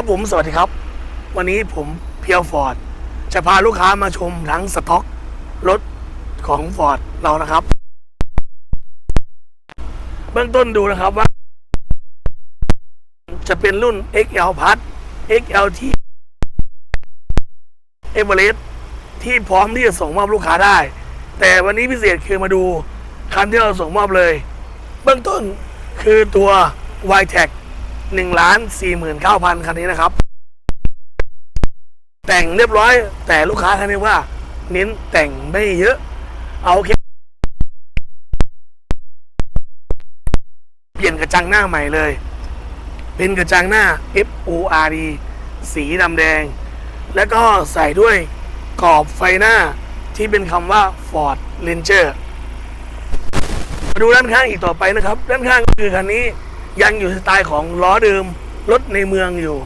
ครับผมสวัสดีครับ วันนี้ผมเพียวฟอร์ดจะพาลูกค้ามาชมทั้งสต็อกรถของฟอร์ดเรานะครับ เบื้องต้นดูนะครับว่า จะเป็นรุ่น XL Plus XLT e v e r e s t ที่พร้อมที่จะส่งมอบลูกค้าได้ แต่วันนี้พิเศษคือมาดูคันที่เราส่งมอบเลย เบื้องต้นคือตัว y t e c 1ล้าน49,000คันนี้นะครับ แต่งเรียบร้อยแต่ลูกค้าคันนี้ว่า เน้นแต่งไม่เยอะ เอาแค่เปลี่ยนกระจังหน้าใหม่เลย เป็นกระจังหน้า FORD สีดำแดง แล้วก็ใส่ด้วยกรอบไฟหน้าที่เป็นคำว่า Ford Ranger มาดูด้านข้างอีกต่อไปนะครับ ด้านข้างก็คือคันนี้ ยังอยู่สไตล์ของล้อเดิมรถในเมืองอยู่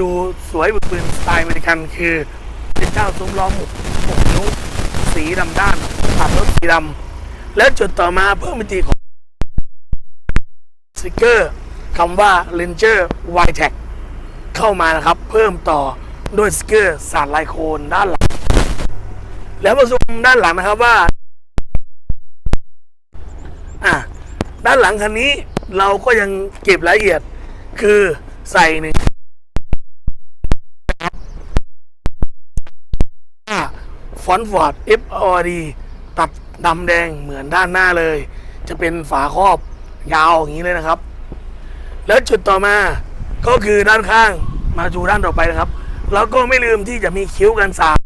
ดูสวยบึกบืนสไตล์อเมริกันคือเป็นเจ้าซุ้มล้อหมุกหกนิ้วสีดำด้านตัดรถสีดำและจุดต่อมาเพิ่มมิติของสติกเกอร์คำว่า Ranger y t e c เข้ามานะครับ เพิ่มต่อด้วยสติกเกอร์สาดลายโคนด้านหลัง แล้วมาซูมด้านหลังนะครับว่า ด้านหลังคันนี้เราก็ยังเก็บรายละเอียด คือใส่หนึ่งฟอนต์ฟอร์ด F O D ตัดดำแดงเหมือนด้านหน้าเลย จะเป็นฝาครอบยาวอย่างนี้เลยนะครับ แล้วจุดต่อมาก็คือด้านข้างมาดูด้านต่อไปนะครับ แล้วก็ไม่ลืมที่จะมีคิ้วกันสาด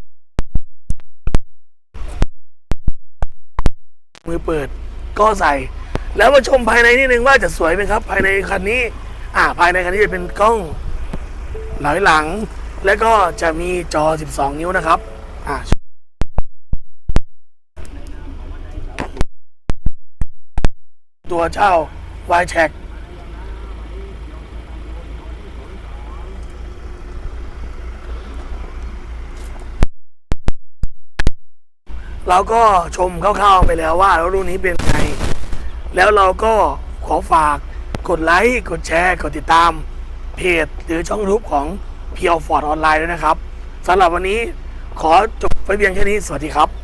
มือเปิดก็ใส่ แล้วมาชมภายในนิดนึงว่าจะสวยไหมครับ ภายในคันนี้ อ่าภายในคันนี้จะเป็นกล้องหลังหลัง แล้วก็จะมีจอ 12 นิ้วนะครับ อ่าตัวเจ้า y t e c เราก็ชมคร่าวๆไปแล้วว่ารถรุ่นนี้เป็นไง แล้วเราก็ขอฝากกดไลค์กดแชร์ กดติดตาม เพจหรือช่องรูปของเพียวฟอร์ดออนไลน์ด้วยนะครับสำหรับวันนี้ขอจบไปเพียงแค่นี้ สวัสดีครับ